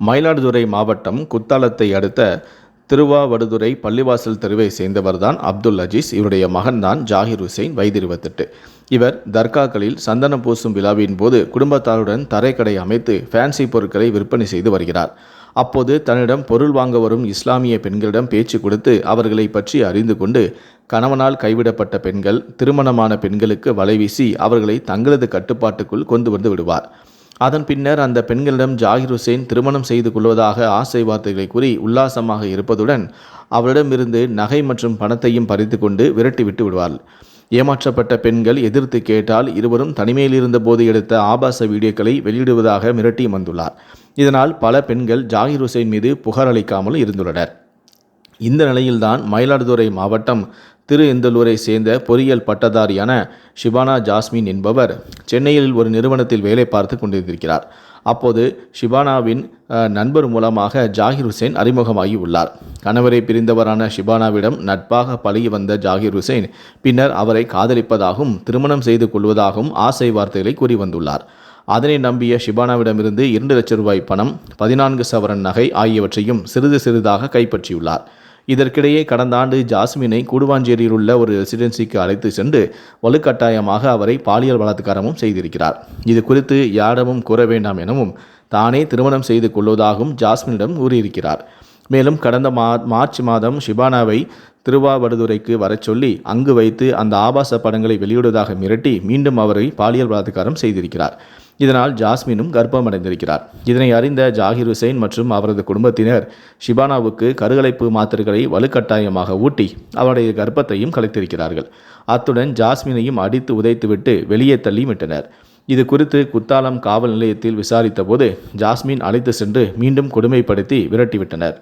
மயிலாடுதுறை மாவட்டம் குத்தாலத்தை அடுத்த திருவாவடுதுறை பள்ளிவாசல் தெருவை சேர்ந்தவர்தான் அப்துல் அஜீஸ். இவருடைய மகன்தான் ஜாகிர் ஹுசைன் வயது இருபத்தெட்டு இவர் தர்காக்களில் சந்தனம் பூசும் விழாவின் போது குடும்பத்தாருடன் தரைக்கடை அமைத்து ஃபேன்சி பொருட்களை விற்பனை செய்து வருகிறார். அப்போது தன்னிடம் பொருள் வாங்க வரும் இஸ்லாமிய பெண்களிடம் பேச்சு கொடுத்து அவர்களை பற்றி அறிந்து கொண்டு கணவனால் கைவிடப்பட்ட பெண்கள் திருமணமான பெண்களுக்கு வலைவீசி அவர்களை தங்களது கட்டுப்பாட்டுக்குள் கொண்டு வந்து விடுவார். அதன் பின்னர் அந்த பெண்களிடம் ஜாகிர் ஹுசேன் திருமணம் செய்து கொள்வதாக ஆசை வார்த்தைகளை கூறி உல்லாசமாக இருப்பதுடன் அவரிடமிருந்து நகை மற்றும் பணத்தையும் பறித்து கொண்டு விரட்டிவிட்டு விடுவாள். ஏமாற்றப்பட்ட பெண்கள் எதிர்த்து கேட்டால் இருவரும் தனிமையில் இருந்தபோது எடுத்த ஆபாச வீடியோக்களை வெளியிடுவதாக மிரட்டி வந்துள்ளார். இதனால் பல பெண்கள் ஜாகிர் ஹுசேன் மீது புகார் அளிக்காமல் இருந்துள்ளனர். இந்த நிலையில்தான் மயிலாடுதுறை மாவட்டம் திரு இந்தலூரை சேர்ந்த பொறியியல் பட்டதாரியான ஷிபானா ஜாஸ்மின் என்பவர் சென்னையில் ஒரு நிறுவனத்தில் வேலை பார்த்து கொண்டிருந்திருக்கிறார் அப்போது ஷிபானாவின் நண்பர் மூலமாக ஜாகிர் ஹுசேன் அறிமுகமாகி உள்ளார். கணவரை பிரிந்தவரான ஷிபானாவிடம் நட்பாக பழகி வந்த ஜாகிர் ஹுசேன் பின்னர் அவரை காதலிப்பதாகவும் திருமணம் செய்து கொள்வதாகவும் ஆசை வார்த்தைகளை கூறி வந்துள்ளார். அதனை நம்பிய ஷிபானாவிடமிருந்து இரண்டு லட்சம் ரூபாய் பணம் பதினான்கு சவரன் நகை ஆகியவற்றையும் சிறிது சிறிதாக கைப்பற்றியுள்ளார். இதற்கிடையே கடந்த ஆண்டு ஜாஸ்மினை கூடுவாஞ்சேரியில் உள்ள ஒரு ரெசிடென்சிக்கு அழைத்து சென்று வலுக்கட்டாயமாக அவரை பாலியல் பலாத்காரமும் செய்திருக்கிறார். இது குறித்து யாரிடமும் கூற வேண்டாம் எனவும் தானே திருமணம் செய்து கொள்வதாகவும் ஜாஸ்மினிடம் கூறியிருக்கிறார். மேலும் கடந்த மா மார்ச் மாதம் ஷிபானாவை திருவாவடுதுறைக்கு வரச் சொல்லி அங்கு வைத்து அந்த ஆபாச படங்களை வெளியிடுவதாக மிரட்டி மீண்டும் அவரை பாலியல் பலாத்காரம் செய்திருக்கிறார். இதனால் ஜாஸ்மினும் கர்ப்பமடைந்திருக்கிறார். இதனை அறிந்த ஜாகிர் ஹுசைன் மற்றும் அவரது குடும்பத்தினர் ஷிபானாவுக்கு கருகலைப்பு மாத்திரைகளை வலுக்கட்டாயமாக ஊட்டி அவருடைய கர்ப்பத்தையும் கலைத்திருக்கிறார்கள். அத்துடன் ஜாஸ்மினையும் அடித்து உதைத்துவிட்டு வெளியே தள்ளி விட்டனர் இது குறித்து குத்தாலம் காவல் நிலையத்தில் விசாரித்தபோது ஜாஸ்மின் அழைத்து சென்று மீண்டும் கொடுமைப்படுத்தி விரட்டிவிட்டனர்.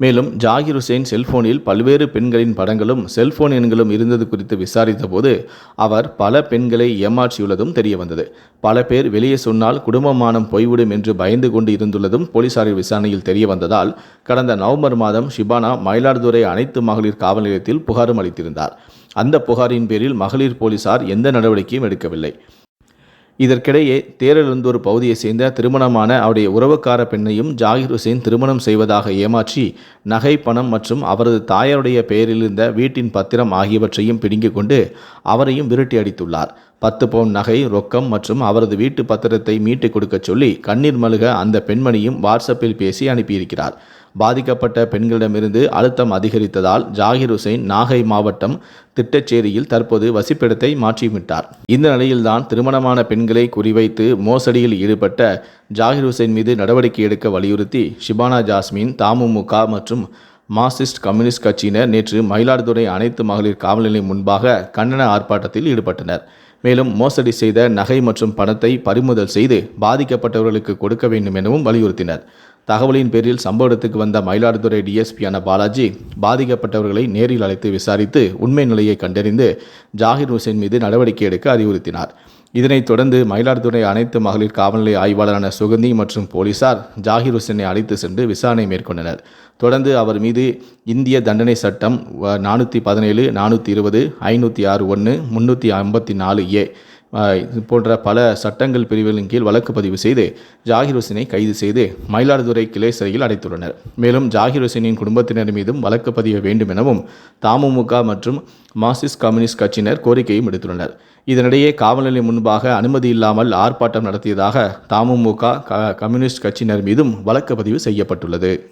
மேலும் ஜாகிர் ஹுசேன் செல்போனில் பல்வேறு பெண்களின் படங்களும் செல்போன் எண்களும் இருந்தது குறித்து விசாரித்தபோது அவர் பல பெண்களை ஏமாற்றியுள்ளதும் தெரிய வந்தது பல பேர் வெளியே சொன்னால் குடும்பமானம் போய்விடும் என்று பயந்து கொண்டு இருந்துள்ளதும் போலீசாரின் விசாரணையில் தெரிய வந்ததால் கடந்த நவம்பர் மாதம் ஷிபானா மயிலாடுதுறை அனைத்து மகளிர் காவல் நிலையத்தில் புகாரும் அளித்திருந்தார். அந்த புகாரின் பேரில் மகளிர் போலீசார் எந்த நடவடிக்கையும் எடுக்கவில்லை. இதற்கிடையே தேரழுந்தூர் பகுதியைச் சேர்ந்த திருமணமான அவருடைய உறவுக்கார பெண்ணையும் ஜாகிர் ஹுசேன் திருமணம் செய்வதாக ஏமாற்றி நகை பணம் மற்றும் அவரது தாயாருடைய பெயரில் இருந்த வீட்டின் பத்திரம் ஆகியவற்றையும் பிடுங்கிக் கொண்டு அவரையும் விரட்டி அடித்துள்ளார். பத்து பவுன் நகை ரொக்கம் மற்றும் அவரது வீட்டு பத்திரத்தை மீட்டுக் கொடுக்கச் சொல்லி கண்ணீர் மழுக அந்த பெண்மணியும் வாட்ஸ்அப்பில் பேசி அனுப்பியிருக்கிறார். பாதிக்கப்பட்ட பெண்களிடமிருந்து அழுத்தம் அதிகரித்ததால் ஜாகிர் ஹுசைன் நாகை மாவட்டம் திட்டச்சேரியில் தற்போது வசிப்பிடத்தை மாற்றிவிட்டார். இந்த நிலையில்தான் திருமணமான பெண்களை குறிவைத்து மோசடியில் ஈடுபட்ட ஜாகிர் ஹுசைன் மீது நடவடிக்கை எடுக்க வலியுறுத்தி ஷிபானா ஜாஸ்மின் தமுமுக மற்றும் மார்க்சிஸ்ட் கம்யூனிஸ்ட் கட்சியினர் நேற்று மயிலாடுதுறை அனைத்து மகளிர் காவல் நிலையம் முன்பாக கண்டன ஆர்ப்பாட்டத்தில் ஈடுபட்டனர். மேலும் மோசடி செய்த நகை மற்றும் பணத்தை பறிமுதல் செய்து பாதிக்கப்பட்டவர்களுக்கு கொடுக்க வேண்டும் எனவும் வலியுறுத்தினர். தகவலின் பேரில் சம்பவ இடத்துக்கு வந்த மயிலாடுதுறை டிஎஸ்பியான பாலாஜி பாதிக்கப்பட்டவர்களை நேரில் அழைத்து விசாரித்து உண்மை நிலையை கண்டறிந்து ஜாகிர் ஹுசேன் மீது நடவடிக்கை எடுக்க அறிவுறுத்தினார். இதனைத் தொடர்ந்து மயிலாடுதுறை அனைத்து மகளிர் காவல்நிலைய ஆய்வாளரான சுகந்தி மற்றும் போலீசார் ஜாகிர் ஹுசேனை அழைத்து சென்று விசாரணை மேற்கொண்டனர். தொடர்ந்து அவர் மீது இந்திய தண்டனை சட்டம் நானூற்றி பதினேழு நானூற்றி இருபது ஐநூற்றி ஆறு ஒன்று முன்னூற்றி ஐம்பத்தி நாலு ஏ இது போன்ற பல சட்டங்கள் பிரிவுகளின் கீழ் வழக்கு பதிவு செய்து ஜாகிர் ஹுசேனை கைது செய்து மயிலாடுதுறை கிளை சிறையில் அடைத்துள்ளனர். மேலும் ஜாகிர் ஹுசேனின் குடும்பத்தினர் மீதும் வழக்கு பதிய வேண்டும் எனவும் தமுமுக மற்றும் மார்க்சிஸ்ட் கம்யூனிஸ்ட் கட்சியினர் கோரிக்கையும் விடுத்துள்ளனர். இதனிடையே காவல் நிலையம் முன்பாக அனுமதி இல்லாமல் ஆர்ப்பாட்டம் நடத்தியதாக தமுமுக க- கம்யூனிஸ்ட் கட்சியினர் மீதும் வழக்கு பதிவு செய்யப்பட்டுள்ளது.